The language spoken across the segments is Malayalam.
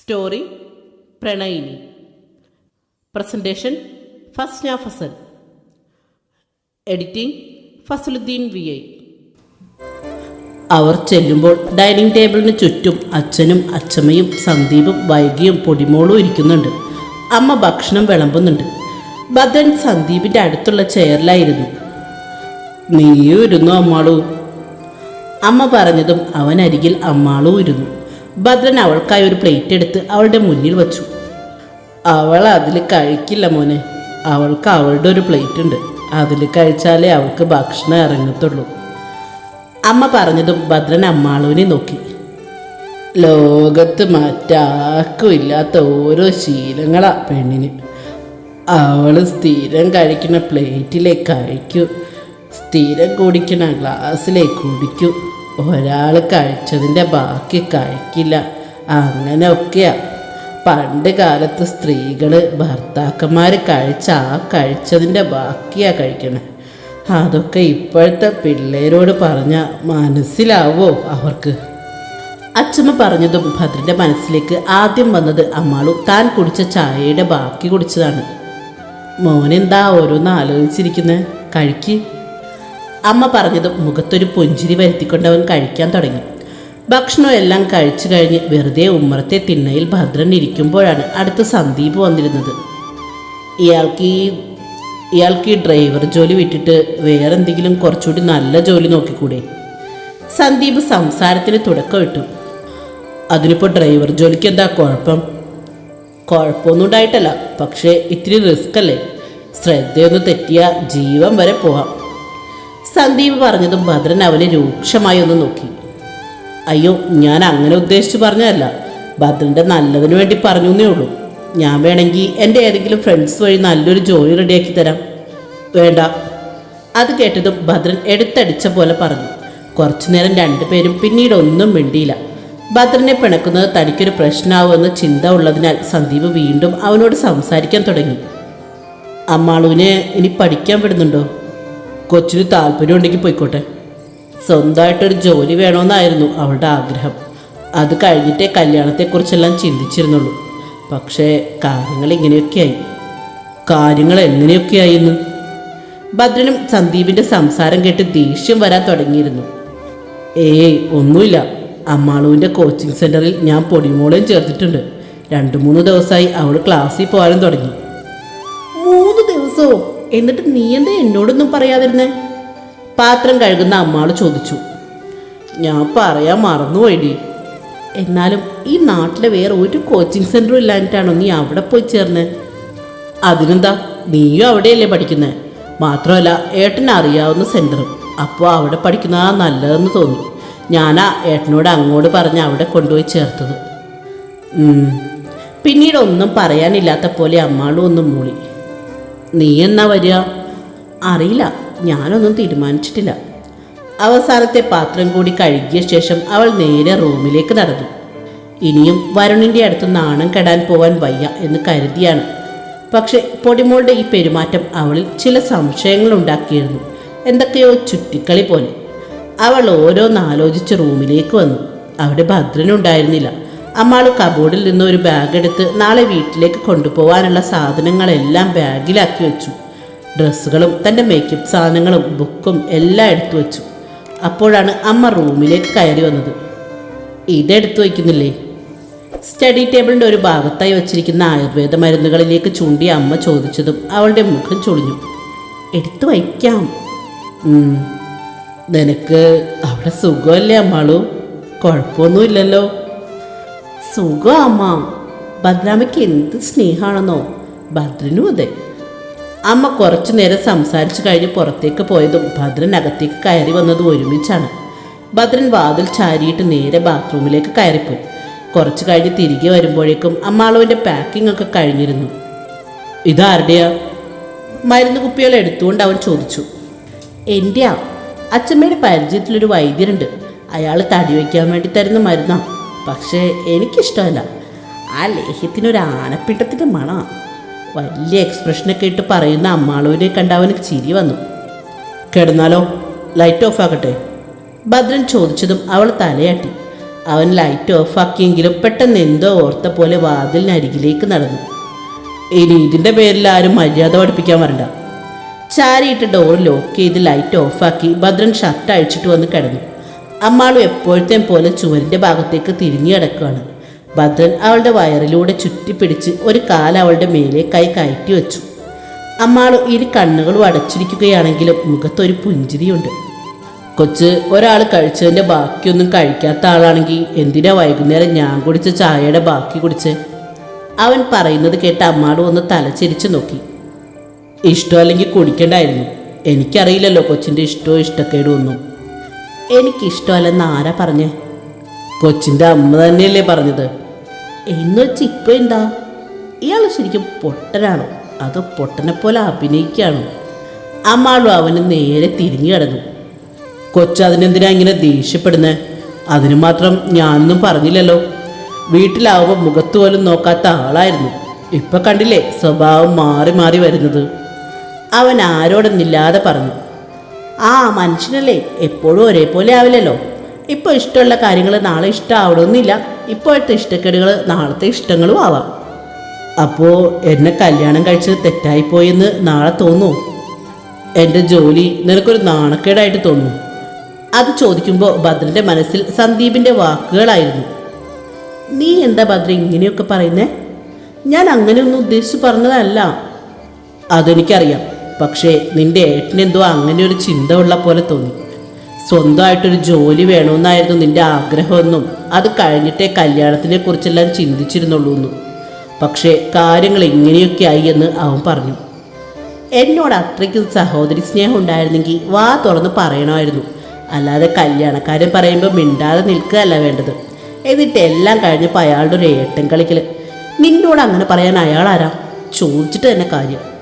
Story പ്രണയിനി. Presentation Fasna Fasal editing Fasaludheen V I. അവർ ചെല്ലുമ്പോൾ ഡൈനിങ് ടേബിളിന് ചുറ്റും അച്ഛനും അച്ഛമ്മയും സന്ദീപും വൈകിയും പൊടിമോളും ഇരിക്കുന്നുണ്ട്. അമ്മ ഭക്ഷണം വിളമ്പുന്നുണ്ട്. ഭദ്രൻ സന്ദീപിന്റെ അടുത്തുള്ള ചെയറിലായിരുന്നു. നീയും ഇരുന്നു അമ്മാളൂ? അമ്മ പറഞ്ഞതും അവൻ അരികിൽ അമ്മാളും ഇരുന്നു. ഭദ്രൻ അവൾക്കായി ഒരു പ്ലേറ്റ് എടുത്ത് അവളുടെ മുന്നിൽ വച്ചു. അവൾ അതിൽ കഴിക്കില്ല മോനെ. അവൾക്ക് അവളുടെ ഒരു പ്ലേറ്റ് ഉണ്ട്. അതിൽ കഴിച്ചാലേ അവൾക്ക് ഭക്ഷണം ഇറങ്ങത്തുള്ളൂ. അമ്മ പറഞ്ഞതും ഭദ്രൻ അമ്മാളുവിനെ നോക്കി. ലോകത്ത് മറ്റാർക്കും ഇല്ലാത്ത ഓരോ ശീലങ്ങളാ പെണ്ണിന്. അവൾ സ്ഥിരം കഴിക്കുന്ന പ്ലേറ്റിലേക്ക് കഴിക്കൂ. സ്ഥിരം കുടിക്കുന്ന ഗ്ലാസ്സിലേക്ക് കുടിക്കൂ. ഒരാൾ കഴിച്ചതിന്റെ ബാക്കി കഴിക്കില്ല. അങ്ങനെയൊക്കെയാ. പണ്ട് കാലത്ത് സ്ത്രീകൾ ഭർത്താക്കന്മാർ കഴിച്ച ആ കഴിച്ചതിന്റെ ബാക്കിയാ കഴിക്കണേ. അതൊക്കെ ഇപ്പോഴത്തെ പിള്ളേരോട് പറഞ്ഞാൽ മനസ്സിലാവോ അവർക്ക്? അച്ഛമ്മ പറഞ്ഞതും ഭദ്രന്റെ മനസ്സിലേക്ക് ആദ്യം വന്നത് അമ്മാളു താൻ കുടിച്ച ചായയുടെ ബാക്കി കുടിച്ചതാണ്. മോനെന്താ ഓരോന്ന് ആലോചിച്ചിരിക്കുന്നത് കഴിക്ക്. അമ്മ പറഞ്ഞതും മുഖത്തൊരു പുഞ്ചിരി വരുത്തിക്കൊണ്ടവൻ കഴിക്കാൻ തുടങ്ങി. ഭക്ഷണം എല്ലാം കഴിച്ചു കഴിഞ്ഞ് വെറുതെ ഉമ്മറത്തെ തിണ്ണയിൽ ഭദ്രൻ ഇരിക്കുമ്പോഴാണ് അടുത്ത സന്ദീപ് വന്നിരുന്നത്. ഇയാൾക്ക് ഈ ഇയാൾക്ക് ഈ ഡ്രൈവർ ജോലി വിട്ടിട്ട് വേറെന്തെങ്കിലും കുറച്ചുകൂടി നല്ല ജോലി നോക്കിക്കൂടെ? സന്ദീപ് സംസാരത്തിന് തുടക്കം ഇട്ടു. അതിനിപ്പോൾ ഡ്രൈവർ ജോലിക്ക് എന്താ കുഴപ്പം? കുഴപ്പമൊന്നും ഉണ്ടായിട്ടല്ല പക്ഷേ ഇത്തിരി റിസ്ക് അല്ലേ ശ്രദ്ധയൊന്ന് തെറ്റിയ ജീവൻ വരെ പോവാം. സന്ദീപ് പറഞ്ഞതും ഭദ്രൻ അവനെ രൂക്ഷമായി ഒന്ന് നോക്കി. അയ്യോ ഞാൻ അങ്ങനെ ഉദ്ദേശിച്ച് പറഞ്ഞതല്ല. ഭദ്രന്റെ നല്ലതിന് വേണ്ടി പറഞ്ഞു എന്നേ ഉള്ളൂ. ഞാൻ വേണമെങ്കിൽ എന്റെ ഏതെങ്കിലും ഫ്രണ്ട്സ് വഴി നല്ലൊരു ജോലി റെഡിയാക്കി തരാം. വേണ്ട. അത് കേട്ടതും ഭദ്രൻ എടുത്തടിച്ച പോലെ പറഞ്ഞു. കുറച്ചു നേരം രണ്ടുപേരും പിന്നീട് ഒന്നും മിണ്ടിയില്ല. ഭദ്രനെ പിണക്കുന്നത് തനിക്കൊരു പ്രശ്നമാവുമെന്ന ചിന്ത ഉള്ളതിനാൽ സന്ദീപ് വീണ്ടും അവനോട് സംസാരിക്കാൻ തുടങ്ങി. അമ്മാളുവിനെ ഇനി പഠിക്കാൻ വിടുന്നുണ്ടോ? കൊച്ചിന് താല്പര്യം ഉണ്ടെങ്കിൽ പോയിക്കോട്ടെ. സ്വന്തമായിട്ടൊരു ജോലി വേണമെന്നായിരുന്നു അവളുടെ ആഗ്രഹം. അത് കഴിഞ്ഞിട്ടേ കല്യാണത്തെക്കുറിച്ചെല്ലാം ചിന്തിച്ചിരുന്നുള്ളൂ. പക്ഷേ കാര്യങ്ങൾ ഇങ്ങനെയൊക്കെയായി. കാര്യങ്ങൾ എങ്ങനെയൊക്കെയായി എന്ന് ഭദ്രനും സന്ദീപിന്റെ സംസാരം കേട്ട് ദേഷ്യം വരാൻ തുടങ്ങിയിരുന്നു. ഏയ് ഒന്നുമില്ല. അമ്മാളുവിന്റെ കോച്ചിങ് സെന്ററിൽ ഞാൻ പൊടിമോളെയും ചേർത്തിട്ടുണ്ട്. രണ്ട് മൂന്ന് ദിവസമായി അവൾ ക്ലാസ്സിൽ പോകാനും തുടങ്ങി. മൂന്ന് ദിവസമോ എന്നിട്ട് നീ എന്താ എന്നോടൊന്നും പറയാതിരുന്നേ? പാത്രം കഴുകുന്ന അമ്മാൾ ചോദിച്ചു. ഞാൻ പറയാൻ മറന്നുപോയിടി. എന്നാലും ഈ നാട്ടിലെ വേറെ ഒരു കോച്ചിങ് സെന്ററും ഇല്ലാഞ്ഞിട്ടാണോ നീ അവിടെ പോയി ചേർന്നേ? അതിനെന്താ? നീയും അവിടെയല്ലേ പഠിക്കുന്നത് മാത്രമല്ല ഏട്ടന് അറിയാവുന്ന സെന്ററും അപ്പോൾ അവിടെ പഠിക്കുന്നതാ നല്ലതെന്ന് തോന്നി. ഞാനാ ഏട്ടനോട് അങ്ങോട്ട് പറഞ്ഞ് അവിടെ കൊണ്ടുപോയി ചേർത്തത്. പിന്നീട് ഒന്നും പറയാനില്ലാത്ത പോലെ അമ്മാളും ഒന്നും മൂളി. നീ എന്നാ വരിക? അറിയില്ല. ഞാനൊന്നും തീരുമാനിച്ചിട്ടില്ല. അവസാനത്തെ പാത്രം കൂടി കഴുകിയ ശേഷം അവൾ നേരെ റൂമിലേക്ക് നടന്നു. ഇനിയും വരുണിന്റെ അടുത്ത് നാണം കെടാൻ പോവാൻ വയ്യ എന്ന് കരുതിയാണ്. പക്ഷെ പൊടിമോളുടെ ഈ പെരുമാറ്റം അവളിൽ ചില സംശയങ്ങൾ ഉണ്ടാക്കിയിരുന്നു. എന്തൊക്കെയോ ചുറ്റിക്കളി പോലെ. അവൾ ഓരോന്നാലോചിച്ച് റൂമിലേക്ക് വന്നു. അവിടെ ഭദ്രനുണ്ടായിരുന്നില്ല അമ്മാൾ കബോർഡിൽ നിന്ന് ഒരു ബാഗ് എടുത്ത് നാളെ വീട്ടിലേക്ക് കൊണ്ടുപോകാനുള്ള സാധനങ്ങളെല്ലാം ബാഗിലാക്കി വെച്ചു. ഡ്രസ്സുകളും തന്റെ മേക്കപ്പ് സാധനങ്ങളും ബുക്കും എല്ലാം എടുത്തു വെച്ചു. അപ്പോഴാണ് അമ്മ റൂമിലേക്ക് കയറി വന്നത്. ഇതെടുത്തു വയ്ക്കുന്നില്ലേ സ്റ്റഡി ടേബിളിന്റെ ഒരു ഭാഗത്തായി വച്ചിരിക്കുന്ന ആയുർവേദ മരുന്നുകളിലേക്ക് ചൂണ്ടി അമ്മ ചോദിച്ചതും അവളുടെ മുഖം ചൊളിഞ്ഞു. എടുത്തു വയ്ക്കാം. നിനക്ക് അവിടെ സുഖമല്ലേ അമ്മാളു? കുഴപ്പമൊന്നുമില്ലല്ലോ. സുഖം അമ്മ ഭദ്രാമയ്ക്ക് എന്ത് സ്നേഹമാണെന്നോ ഭദ്രനും അതെ. അമ്മ കുറച്ചു നേരം സംസാരിച്ചു കഴിഞ്ഞ് പുറത്തേക്ക് പോയതും ഭദ്രൻ അകത്തേക്ക് കയറി വന്നതും ഒരുമിച്ചാണ്. ഭദ്രൻ വാതിൽ ചാരിയിട്ട് നേരെ ബാത്റൂമിലേക്ക് കയറിപ്പോയി. കുറച്ച് കഴിഞ്ഞ് തിരികെ വരുമ്പോഴേക്കും അമ്മാളവന്റെ പാക്കിംഗ് ഒക്കെ കഴിഞ്ഞിരുന്നു. ഇതാരുടെയാ? മരുന്ന് കുപ്പികൾ എടുത്തുകൊണ്ട് അവൻ ചോദിച്ചു. എന്റെയാ അച്ഛമ്മയുടെ പരിചയത്തിലൊരു വൈദ്യരുണ്ട്. അയാൾ തടി വയ്ക്കാൻ വേണ്ടി തരുന്ന മരുന്നാ. പക്ഷേ എനിക്കിഷ്ടമല്ല. ആ ലേഹ്യത്തിനൊരു ആനപ്പിട്ടത്തിന്റെ മണ. വലിയ എക്സ്പ്രഷനൊക്കെ ഇട്ട് പറയുന്ന അമ്മാളൂരെ കണ്ടവന് ചിരി വന്നു. കിടന്നാലോ? ലൈറ്റ് ഓഫ് ആക്കട്ടെ. ഭദ്രൻ ചോദിച്ചതും അവൾ തലയാട്ടി. അവൻ ലൈറ്റ് ഓഫാക്കിയെങ്കിലും പെട്ടെന്ന് എന്തോ ഓർത്ത പോലെ വാതിലിനരികിലേക്ക് നടന്നു. ഇനി ഇതിന്റെ പേരിൽ ആരും മര്യാദ പഠിപ്പിക്കാൻ വരണ്ട. ചാരിയിട്ട് ഡോർ ലോക്ക് ചെയ്ത് ലൈറ്റ് ഓഫാക്കി ഭദ്രൻ ഷർട്ട് അഴിച്ചിട്ട് വന്ന് കിടന്നു. അമ്മാളും എപ്പോഴത്തെ പോലെ ചുവരിന്റെ ഭാഗത്തേക്ക് തിരിഞ്ഞു കിടക്കുകയാണ്. ഭദ്രൻ അവളുടെ വയറിലൂടെ ചുറ്റിപ്പിടിച്ച് ഒരു കാൽ അവളുടെ മേലെ കൈ കയറ്റി വെച്ചു. അമ്മാളും ഇരു കണ്ണുകളും അടച്ചിരിക്കുകയാണെങ്കിലും മുഖത്തൊരു പുഞ്ചിരിയുണ്ട്. കൊച്ച് ഒരാൾ കഴിച്ചതിന്റെ ബാക്കിയൊന്നും കഴിക്കാത്ത ആളാണെങ്കിൽ എന്തിനാ വൈകുന്നേരം ഞാൻ കുടിച്ച ചായയുടെ ബാക്കി കുടിച്ച്? അവൻ പറയുന്നത് കേട്ട് അമ്മാട് ഒന്ന് തലച്ചിരിച്ച് നോക്കി. ഇഷ്ടമല്ലെങ്കിൽ കുടിക്കണ്ടായിരുന്നു. എനിക്കറിയില്ലല്ലോ കൊച്ചിന്റെ ഇഷ്ടവും ഇഷ്ടക്കേടും ഒന്നും. എനിക്കിഷ്ടമല്ലെന്ന് ആരാ പറഞ്ഞേ? കൊച്ചിന്റെ അമ്മ തന്നെയല്ലേ പറഞ്ഞത്. എന്ന് വെച്ച് ഇപ്പം എന്താ ഇയാൾ ശരിക്കും പൊട്ടനാണോ? അതോ പൊട്ടനെ പോലെ അഭിനയിക്കുകയാണോ അമ്മാളും അവന് നേരെ തിരിഞ്ഞു കിടന്നു. കൊച്ചു അതിനെന്തിനാ ഇങ്ങനെ ദേഷ്യപ്പെടുന്നത് അതിന് മാത്രം ഞാനൊന്നും പറഞ്ഞില്ലല്ലോ. വീട്ടിലാവുമ്പോൾ മുഖത്ത് പോലും നോക്കാത്ത ആളായിരുന്നു. ഇപ്പൊ കണ്ടില്ലേ സ്വഭാവം മാറി മാറി വരുന്നത്. അവൻ ആരോടൊന്നില്ലാതെ പറഞ്ഞു. ആ മനുഷ്യനല്ലേ? എപ്പോഴും ഒരേപോലെ ആവില്ലല്ലോ. ഇപ്പോൾ ഇഷ്ടമുള്ള കാര്യങ്ങൾ നാളെ ഇഷ്ടമാവണമെന്നില്ല ഇപ്പോഴത്തെ ഇഷ്ടക്കേടുകൾ നാളത്തെ ഇഷ്ടങ്ങളും ആവാം. അപ്പോൾ എന്നെ കല്യാണം കഴിച്ചത് തെറ്റായിപ്പോയെന്ന് നാളെ തോന്നുമോ എന്റെ ജോലി നിനക്കൊരു നാണക്കേടായിട്ട് തോന്നും. അത് ചോദിക്കുമ്പോൾ ഭദ്രന്റെ മനസ്സിൽ സന്ദീപിന്റെ വാക്കുകളായിരുന്നു. നീ എന്താ ഭദ്ര ഇങ്ങനെയൊക്കെ പറയുന്നേ? ഞാൻ അങ്ങനെയൊന്നും ഉദ്ദേശിച്ച് പറഞ്ഞതല്ല. അതെനിക്കറിയാം. പക്ഷേ നിന്റെ ഏട്ടനെന്തോ അങ്ങനെ ഒരു ചിന്ത ഉള്ള പോലെ തോന്നി. സ്വന്തമായിട്ടൊരു ജോലി വേണമെന്നായിരുന്നു നിന്റെ ആഗ്രഹമെന്നും അത് കഴിഞ്ഞിട്ടേ കല്യാണത്തിനെ കുറിച്ചെല്ലാം ചിന്തിച്ചിരുന്നുള്ളൂ എന്നും പക്ഷേ കാര്യങ്ങൾ ഇങ്ങനെയൊക്കെ ആയി എന്ന് അവൻ പറഞ്ഞു. എന്നോട് അത്രയ്ക്ക് സഹോദരി സ്നേഹം ഉണ്ടായിരുന്നെങ്കിൽ വാ തുറന്ന് പറയണമായിരുന്നു. അല്ലാതെ കല്യാണക്കാരൻ പറയുമ്പോൾ മിണ്ടാതെ നിൽക്കുകയല്ല വേണ്ടത്. എന്നിട്ട് എല്ലാം കഴിഞ്ഞപ്പോൾ അയാളുടെ ഒരു ഏട്ടൻ കളിക്കൽ നിന്നോട് അങ്ങനെ പറയാൻ അയാൾ ആരാ? ചോദിച്ചിട്ട് തന്നെ കാര്യം.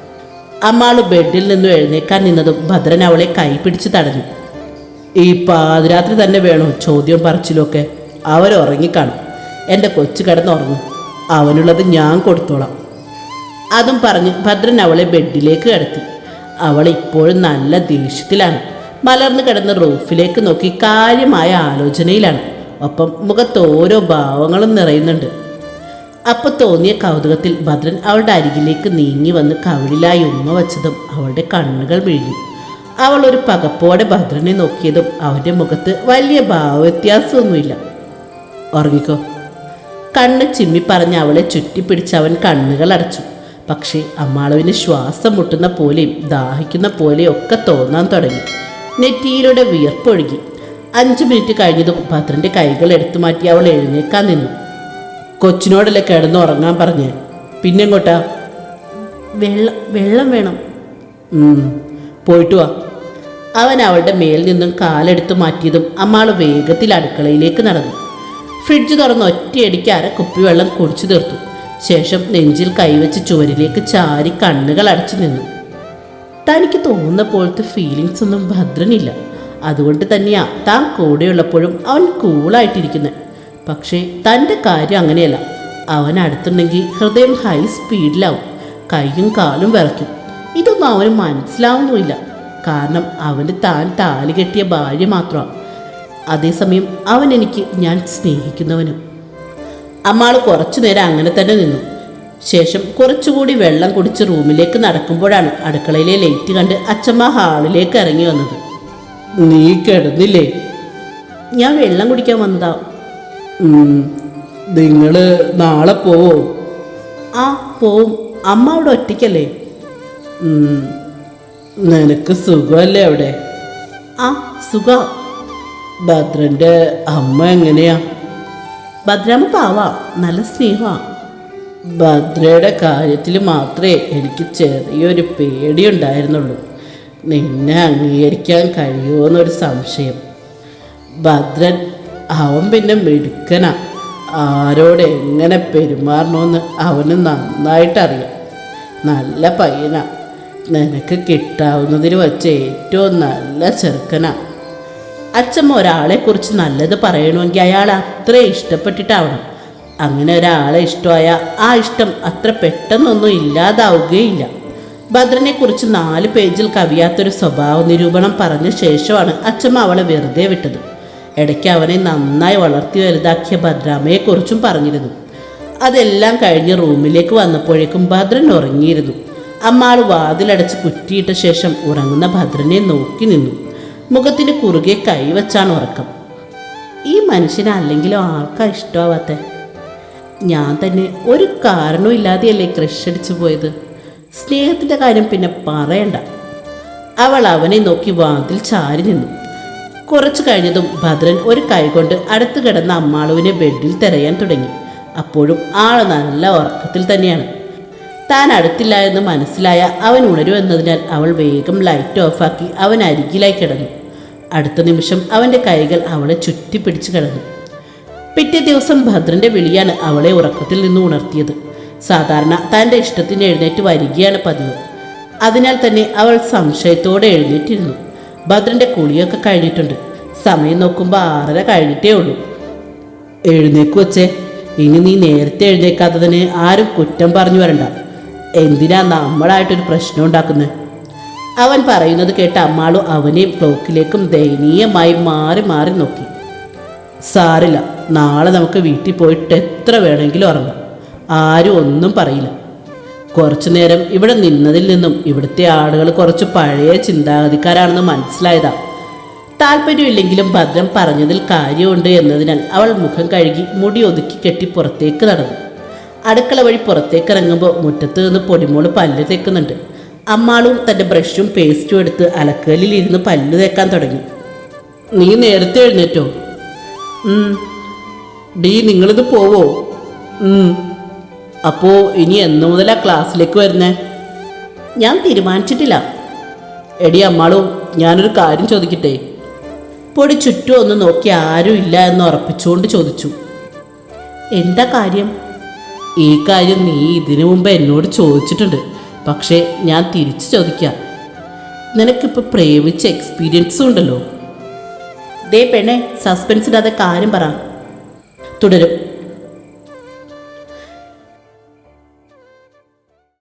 അമ്മാൾ ബെഡിൽ നിന്നും എഴുന്നേക്കാൻ നിന്നതും ഭദ്രൻ അവളെ കൈപിടിച്ച് തടഞ്ഞു. ഈ പാതിരാത്രി തന്നെ വേണോ ചോദ്യം പറച്ചിലൊക്കെ? അവരുറങ്ങിക്കാണും എന്റെ കൊച്ചു കിടന്നുറങ്ങും. അവനുള്ളത് ഞാൻ കൊടുത്തോളാം. അതും പറഞ്ഞ് ഭദ്രൻ അവളെ ബെഡിലേക്ക് കിടത്തി. അവൾ ഇപ്പോഴും നല്ല ദേഷ്യത്തിലാണ്. മലർന്നു കിടന്ന റൂഫിലേക്ക് നോക്കി കാര്യമായ ആലോചനയിലാണ്. ഒപ്പം മുഖത്ത് ഓരോ ഭാവങ്ങളും നിറയുന്നുണ്ട്. അപ്പൊ തോന്നിയ കൗതുകത്തിൽ ഭദ്രൻ അവളുടെ അരികിലേക്ക് നീങ്ങി വന്ന് കവിളിലായി ഉമ്മ വച്ചതും അവളുടെ കണ്ണുകൾ വിഴിഞ്ഞു അവൾ ഒരു പകപ്പോടെ ഭദ്രനെ നോക്കിയതും അവന്റെ മുഖത്ത് വലിയ ഭാവവ്യത്യാസമൊന്നുമില്ല. ഉറങ്ങിക്കോ. കണ്ണ് ചിമ്മി പറഞ്ഞ് അവളെ ചുറ്റിപ്പിടിച്ച് അവൻ കണ്ണുകൾ അടച്ചു. പക്ഷേ അമ്മാളവിന് ശ്വാസം മുട്ടുന്ന പോലെയും ദാഹിക്കുന്ന പോലെയും ഒക്കെ തോന്നാൻ തുടങ്ങി. നെറ്റിയിലൂടെ വിയർപ്പൊഴുകി. അഞ്ച് മിനിറ്റ് കഴിഞ്ഞതും ഭദ്രന്റെ കൈകൾ എടുത്തു മാറ്റി അവൾ എഴുന്നേക്കാൻ നിന്നു. കൊച്ചിനോടല്ലേ കിടന്ന് ഉറങ്ങാൻ പറഞ്ഞ്. പിന്നെങ്ങോട്ടാ വെള്ളം വെള്ളം വേണം. പോയിട്ട് വാ. അവൻ അവളുടെ മേൽ നിന്നും കാലെടുത്ത് മാറ്റിയതും അമ്മാൾ വേഗത്തിൽ അടുക്കളയിലേക്ക് നടന്നു. ഫ്രിഡ്ജ് തുറന്ന് ഒറ്റയടിക്ക് അര കുപ്പി വെള്ളം കുടിച്ചു തീർത്തു. ശേഷം നെഞ്ചിൽ കൈവച്ച് ചുവരിലേക്ക് ചാരി കണ്ണുകൾ അടച്ചു നിന്നു. തനിക്ക് തോന്നുന്ന പോലത്തെ ഫീലിങ്സ് ഒന്നും ഭദ്രനില്ല. അതുകൊണ്ട് തന്നെയാ താൻ കൂടെയുള്ളപ്പോഴും അവൻ കൂളായിട്ടിരിക്കുന്നത് പക്ഷേ തന്റെ കാര്യം അങ്ങനെയല്ല. അവൻ അടുത്തുണ്ടെങ്കിൽ ഹൃദയം ഹൈ സ്പീഡിലാവും കൈയും കാലും വിറയ്ക്കും. ഇതൊന്നും അവന് മനസ്സിലാവുന്നുമില്ല. കാരണം അവന് താൻ താലി കെട്ടിയ ഭാര്യ മാത്രമാണ്. അതേസമയം അവൻ എനിക്ക് ഞാൻ സ്നേഹിക്കുന്നവനും. അമ്മാൾ കുറച്ചു നേരം അങ്ങനെ തന്നെ നിന്നു. ശേഷം കുറച്ചുകൂടി വെള്ളം കുടിച്ച് റൂമിലേക്ക് നടക്കുമ്പോഴാണ് അടുക്കളയിലെ ലൈറ്റ് കണ്ട് അച്ഛമ്മ ഹാളിലേക്ക് ഇറങ്ങി വന്നത്. നീ കിടന്നില്ലേ? ഞാൻ വെള്ളം കുടിക്കാൻ വന്നതാ. നിങ്ങൾ നാളെ പോവോ? ആ പോവും. അമ്മ അവിടെ ഒറ്റയ്ക്കല്ലേ? നിനക്ക് സുഖമല്ലേ അവിടെ? ആ സുഖ. ഭദ്രന്റെ അമ്മ എങ്ങനെയാ? ഭദ്രാമ്മ പാവാ നല്ല സ്നേഹമാ. ഭദ്രയുടെ കാര്യത്തിൽ മാത്രമേ എനിക്ക് ചെറിയൊരു പേടിയുണ്ടായിരുന്നുള്ളൂ. നിന്നെ അംഗീകരിക്കാൻ കഴിയുമോ എന്നൊരു സംശയം. ഭദ്രൻ അവൻ പിന്നെ മിടുക്കന. ആരോട് എങ്ങനെ പെരുമാറണമെന്ന് അവന് നന്നായിട്ടറിയാം. നല്ല പയ്യന. നിനക്ക് കിട്ടാവുന്നതിൽ വച്ച് ഏറ്റവും നല്ല ചെറുക്കനാ. അച്ഛമ്മ ഒരാളെക്കുറിച്ച് നല്ലത് പറയണമെങ്കിൽ അയാൾ അത്ര ഇഷ്ടപ്പെട്ടിട്ടാവണം. അങ്ങനെ ഒരാളെ ഇഷ്ടമായ ആ ഇഷ്ടം അത്ര പെട്ടെന്നൊന്നും ഇല്ലാതാവുകയില്ല. ഭദ്രനെക്കുറിച്ച് നാല് പേജിൽ കവിയാത്തൊരു സ്വഭാവ നിരൂപണം പറഞ്ഞ ശേഷമാണ് അച്ഛമ്മ അവളെ വെറുതെ വിട്ടത്. ഇടയ്ക്ക് അവനെ നന്നായി വളർത്തി വലുതാക്കിയ ഭദ്രാമയെക്കുറിച്ചും പറഞ്ഞിരുന്നു. അതെല്ലാം കഴിഞ്ഞ് റൂമിലേക്ക് വന്നപ്പോഴേക്കും ഭദ്രൻ ഉറങ്ങിയിരുന്നു. അമ്മാൾ വാതിലടച്ച് കുറ്റിയിട്ട ശേഷം ഉറങ്ങുന്ന ഭദ്രനെ നോക്കി നിന്നു. മുഖത്തിന് കുറുകെ കൈവച്ചാണ് ഉറക്കം. ഈ മനുഷ്യനെ അല്ലെങ്കിലും ആർക്കാ ഇഷ്ടമാവാത്ത? ഞാൻ തന്നെ ഒരു കാരണവും ഇല്ലാതെയല്ലേ ക്രഷ് അടിച്ചു പോയത്? സ്നേഹത്തിന്റെ കാര്യം പിന്നെ പറയണ്ട. അവൾ അവനെ നോക്കി വാതിൽ ചാരി നിന്നു. കുറച്ചു കഴിഞ്ഞതും ഭദ്രൻ ഒരു കൈകൊണ്ട് അടുത്ത് കിടന്ന അമ്മാളുവിനെ ബെഡിൽ തിരയാൻ തുടങ്ങി. അപ്പോഴും ആൾ നല്ല ഉറക്കത്തിൽ തന്നെയാണ്. താൻ അടുത്തില്ല എന്ന് മനസ്സിലായ അവൻ ഉണരുമെന്നതിനാൽ അവൾ വേഗം ലൈറ്റ് ഓഫാക്കി അവൻ അരികിലായി കിടന്നു. അടുത്ത നിമിഷം അവന്റെ കൈകൾ അവളെ ചുറ്റിപ്പിടിച്ച് കിടന്നു. പിറ്റേ ദിവസം ഭദ്രന്റെ വിളിയാണ് അവളെ ഉറക്കത്തിൽ നിന്ന് ഉണർത്തിയത്. സാധാരണ തന്റെ ഇഷ്ടത്തിന് എഴുന്നേറ്റ് വരികയാണ് പതിവ്. അതിനാൽ തന്നെ അവൾ സംശയത്തോടെ എഴുന്നേറ്റിരുന്നു. ഭദ്രന്റെ കുളിയൊക്കെ കഴിഞ്ഞിട്ടുണ്ട്. സമയം നോക്കുമ്പോൾ ആറര കഴിഞ്ഞിട്ടേ ഉള്ളൂ. എഴുന്നേക്ക് വച്ചേ ഇനി നീ നേരത്തെ എഴുന്നേക്കാത്തതിന് ആരും കുറ്റം പറഞ്ഞു വരണ്ട. എന്തിനാ നമ്മളായിട്ടൊരു പ്രശ്നം ഉണ്ടാക്കുന്നത് അവൻ പറയുന്നത് കേട്ട് അമ്മാളു അവനെയും ക്ലോക്കിലേക്കും ദയനീയമായി മാറി മാറി നോക്കി. സാരില്ല നാളെ നമുക്ക് വീട്ടിൽ പോയിട്ട് എത്ര വേണമെങ്കിലും ഉറങ്ങാം. ആരും ഒന്നും പറയില്ല. കുറച്ചു നേരം ഇവിടെ നിന്നതിൽ നിന്നും ഇവിടുത്തെ ആളുകൾ കുറച്ച് പഴയ ചിന്താഗതിക്കാരാണെന്ന് മനസ്സിലായതാ. താല്പര്യമില്ലെങ്കിലും ഭദ്രം പറഞ്ഞതിൽ കാര്യമുണ്ട് എന്നതിനാൽ അവൾ മുഖം കഴുകി മുടി ഒതുക്കി കെട്ടി പുറത്തേക്ക് നടന്നു. അടുക്കള വഴി പുറത്തേക്ക് ഇറങ്ങുമ്പോൾ മുറ്റത്ത് നിന്ന് പൊടിമോൾ പല്ല് തേക്കുന്നുണ്ട്. അമ്മാളും തന്റെ ബ്രഷും പേസ്റ്റും എടുത്ത് അലക്കലിൽ ഇരുന്ന് പല്ല് തേക്കാൻ തുടങ്ങി. നീ നേരത്തെ എഴുന്നേറ്റോ? ഡി നിങ്ങളിത് പോവോ? അപ്പോ ഇനി എന്നു മുതലാ ക്ലാസ്സിലേക്ക് വരുന്നേ? ഞാൻ തീരുമാനിച്ചിട്ടില്ല. എടി അമ്മളും ഞാനൊരു കാര്യം ചോദിക്കട്ടെ? പൊടി ചുറ്റും ഒന്ന് നോക്കി ആരും ഇല്ല എന്ന് ഉറപ്പിച്ചുകൊണ്ട് ചോദിച്ചു. എന്താ കാര്യം? ഈ കാര്യം നീ ഇതിനു മുമ്പ് എന്നോട് ചോദിച്ചിട്ടുണ്ട്. പക്ഷേ ഞാൻ തിരിച്ചു ചോദിക്കാം. നിനക്കിപ്പോൾ പ്രേമിച്ച എക്സ്പീരിയൻസും ഉണ്ടല്ലോ. ദേ പെണ്ണെ സസ്പെൻസ് കാര്യം പറ. തുടരും.